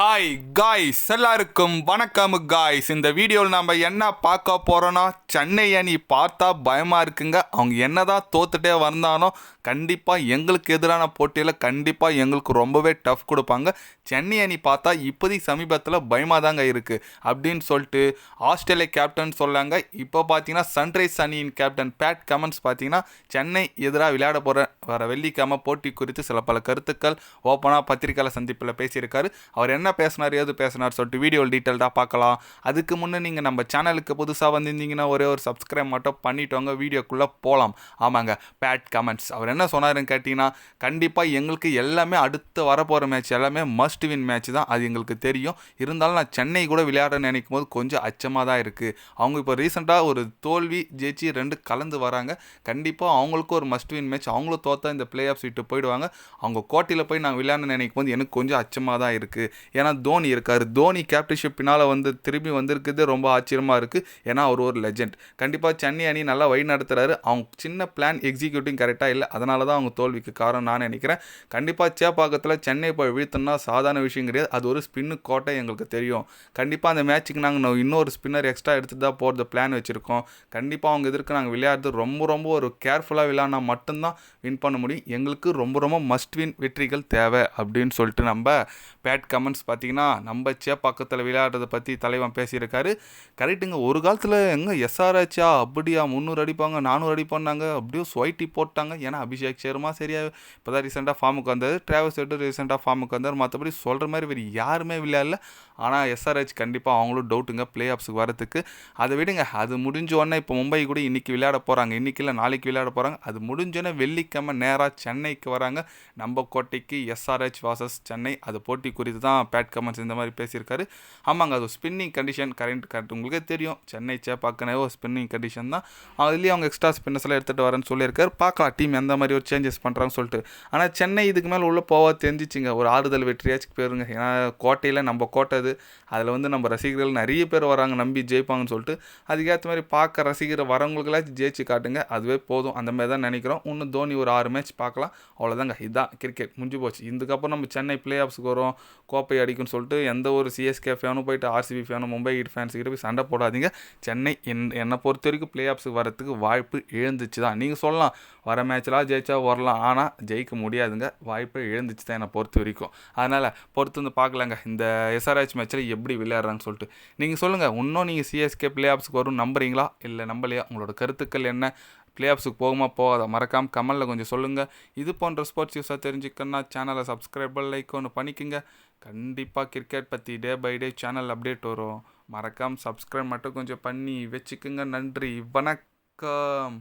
Hi guys எல்லாருக்கும் வணக்கம் guys இந்த வீடியோவில் நம்ம என்ன பார்க்க போகிறோன்னா சென்னை அணி பார்த்தா பயமாக இருக்குங்க. அவங்க என்ன தான் தோத்துட்டே வந்தானோ கண்டிப்பாக எங்களுக்கு எதிரான போட்டியில் கண்டிப்பாக எங்களுக்கு ரொம்பவே டஃப் கொடுப்பாங்க. சென்னை அணி பார்த்தா இப்போதைக்கு சமீபத்தில் பயமாக தாங்க இருக்குது அப்படின்னு சொல்லிட்டு ஆஸ்திரேலியா கேப்டன் சொல்லாங்க. இப்போ பார்த்தீங்கன்னா சன்ரைஸ் அணியின் கேப்டன் பேட் கமன்ஸ் பார்த்தீங்கன்னா சென்னை எதிராக விளையாட போகிற வர வெள்ளிக்கிழமை போட்டி குறித்து சில பல கருத்துக்கள் ஓப்பனாக பத்திரிகையாளர் சந்திப்பில் பேசியிருக்காரு. அவர் என்ன பேசினார் ஏது பேசினார் சொல்லிட்டு வீடியோ டீட்டெயில்டாக பார்க்கலாம். அதுக்கு முன்னே நீங்கள் நம்ம சேனலுக்கு புதுசாக வந்திருந்தீங்கன்னா ஒரே ஒரு சப்ஸ்கிரைப் மட்டும் பண்ணிட்டோங்க வீடியோக்குள்ளே போகலாம் ஆமாங்க பேட் கமெண்ட்ஸ் அவர் என்ன சொன்னாருன்னு கேட்டிங்கன்னா கண்டிப்பாக எங்களுக்கு எல்லாமே அடுத்து வரப்போகிற மேட்ச் எல்லாமே மஸ்ட் வின் மேட்ச் தான். அது எங்களுக்கு தெரியும். இருந்தாலும் நான் சென்னை கூட விளையாட நினைக்கும் போது கொஞ்சம் அச்சமாக தான் இருக்குது அவங்க இப்போ ரீசெண்டாக ஒரு தோல்வி ஜெயிச்சு ரெண்டு கலந்து வராங்க. கண்டிப்பாக அவங்களுக்கும் ஒரு மஸ்ட் வின் மேட்ச் அவங்களும் தோத்தா இந்த பிளே ஆஃப் விட்டு போயிடுவாங்க. அவங்க கோட்டையில் போய் நான் விளையாட நினைக்கும் போது எனக்கு கொஞ்சம் அச்சமாக தான் இருக்குது ஏன்னா தோனி இருக்கார். தோனி கேப்டன்ஷிப் பின்னால் வந்து திரும்பி வந்திருக்குது. ரொம்ப ஆச்சரியமாக இருக்குது ஏன்னா அவர் ஒரு லெஜெண்ட் கண்டிப்பாக சென்னை அணி நல்லா வழி நடத்துகிறாரு அவங்க சின்ன பிளான் எக்ஸிக்யூட்டிங் கரெக்டாக இல்லை. அதனால தான் அவங்க தோல்விக்கு காரணம் நான் நினைக்கிறேன். கண்டிப்பாக சேப்பாக்கத்தில் சென்னை போய் வீழ்த்தோம்னா சாதாரண விஷயம் கிடையாது. அது ஒரு ஸ்பின்னு கோட்டை எங்களுக்கு தெரியும். கண்டிப்பாக அந்த மேட்ச்சுக்கு நாங்கள் இன்னொரு ஸ்பின்னர் எக்ஸ்ட்ரா எடுத்துட்டு தான் போகிறது பிளான் வச்சுருக்கோம். கண்டிப்பாக அவங்க எதிர்க்கு நாங்கள் விளையாடுறது ரொம்ப ரொம்ப ஒரு கேர்ஃபுல்லாக விளையாடினா மட்டும்தான் வின் பண்ண முடியும். எங்களுக்கு ரொம்ப ரொம்ப மஸ்ட் வின் வெற்றிகள் தேவை அப்படின்னு சொல்லிட்டு நம்ம பேட் கமெண்ட்ஸ் பார்த்தீங்கன்னா நம்ம சேப்பாக்கத்தில் விளையாடுறத பற்றி தலைவன் பேசியிருக்காரு. கரெக்டுங்க ஒரு காலத்தில் எங்கே எஸ்ஆர்ஹெச்சா அப்படியா முந்நூறு அடிப்பாங்க நானூறு அடிப்பாங்க அப்படியே ஸ்வைட்டி போட்டாங்க. ஏன்னா அபிஷேக் சர்மா? சரியா இப்போ தான் ரீசெண்டாக ஃபார்முக்கு வந்தார். ட்ராவல்ஸ் எட்டு ரீசெண்டாக ஃபார்முக்கு வந்தார். மற்றபடி சொல்கிற மாதிரி வேறு யாருமே விளையாடல. ஆனால் எஸ்ஆர்ஹெச் கண்டிப்பாக அவங்களும் டவுட்டுங்க ப்ளே ஆஃப்ஸுக்கு வரத்துக்கு அதை விடுங்க அது முடிஞ்ச உடனே இப்போ மும்பை கூட இன்றைக்கி விளையாட போகிறாங்க இன்றைக்கி இல்லை நாளைக்கு விளையாட போகிறாங்க அது முடிஞ்சோடனே வெள்ளிக்கிழமை நேராக சென்னைக்கு வராங்க. நம்ம கோட்டைக்கு எஸ்ஆர்ஹெச் வாசஸ் சென்னை. அது போட்டி குறித்து தான் பேட் கமெண்ட்ஸ் இந்த மாதிரி பேசியிருக்காரு. ஆமாங்க அது ஸ்பின்னிங் கண்டிஷன் கரண்ட் கரெக்ட் உங்களுக்கே தெரியும் சென்னை சேப்பாக்கனே ஒரு ஸ்பின்னிங் கண்டிஷன் தான். அதுலேயும் அவங்க எக்ஸ்ட்ரா ஸ்பின்னர்ஸ் எல்லாம் எடுத்துகிட்டு வரேன்னு சொல்லியிருக்காரு. பார்க்கலாம் டீம் எந்த மாதிரி ஒரு சேஞ்சஸ் பண்ணுறாங்கன்னு சொல்லிட்டு. ஆனால் சென்னை இதுக்கு மேலே உள்ளே போவா தெரிஞ்சிச்சிங்க. ஒரு ஆறுதல் வெற்றியாச்சுக்கு போயிருங்க. ஏன்னா கோட்டையில் நம்ம கோட்டை அது. அதில் வந்து நம்ம ரசிகர்கள் நிறைய பேர் வராங்க நம்பி ஜெயிப்பாங்கன்னு சொல்லிட்டு. அதுக்கேற்ற மாதிரி பார்க்க ரசிகர் வரவங்களுக்கெல்லாம் ஜெயிச்சு காட்டுங்க. அதுவே போதும். அந்த மாதிரி தான் நினைக்கிறோம். இன்னும் தோனி ஒரு ஆறு மேட்ச் பார்க்கலாம். அவ்வளோதாங்க இதுதான் கிரிக்கெட் முடிஞ்சு போச்சு. இதுக்கப்புறம் நம்ம சென்னை பிளே ஆஃப்ஸுக்கு வரும் கோப்பை அடிக்கும்னு சொல்லிட்டு எந்த ஒரு சிஎஸ்கே ஃபேனும் போயிட்டு ஆர்சிபி ஃபேனும் மும்பை ஃபேன்ஸ் கிட்ட போய் சண்டை போடாதீங்க. சென்னை என் என்னை பொறுத்த வரைக்கும் பிளே ஆஃப்ஸுக்கு வரத்துக்கு வாய்ப்பு எழுந்துச்சு தான் நீங்கள் சொல்லலாம் வர மேட்ச்லாம் ஜெயிச்சா வரலாம். ஆனால் ஜெயிக்க முடியாதுங்க. வாய்ப்பு எழுந்துச்சு தான் என்னை பொறுத்த வரைக்கும். அதனால் பொறுத்து வந்து பார்க்கலாங்க. இந்த எஸ்ஆர்ஹெச் மேட்ச்சில் எப்படி விளையாடுறாங்கன்னு சொல்லிட்டு. நீங்கள் சொல்லுங்கள் இன்னும் நீங்கள் சிஎஸ்கே பிளே ஆஃப்ஸுக்கு வரும் நம்புறீங்களா? இல்லை நம்பலையா? உங்களோட கருத்துக்கள் என்ன? பிளே ஆஃப்ஸுக்கு போகுமா? போகாத? மறக்காமல் கமலில் கொஞ்சம் சொல்லுங்கள் இது போன்ற ஸ்போர்ட்ஸ் நியூஸாக தெரிஞ்சுக்கணுன்னா சேனலை சப்ஸ்கிரைப் லைக் ஒன்று பண்ணிக்கோங்க. கண்டிப்பாக கிரிக்கெட் பற்றி day by day channel update வரும். மறக்காமல் சப்ஸ்கிரைப் மட்டும் கொஞ்சம் பண்ணி வச்சுக்கோங்க. நன்றி. வணக்கம்.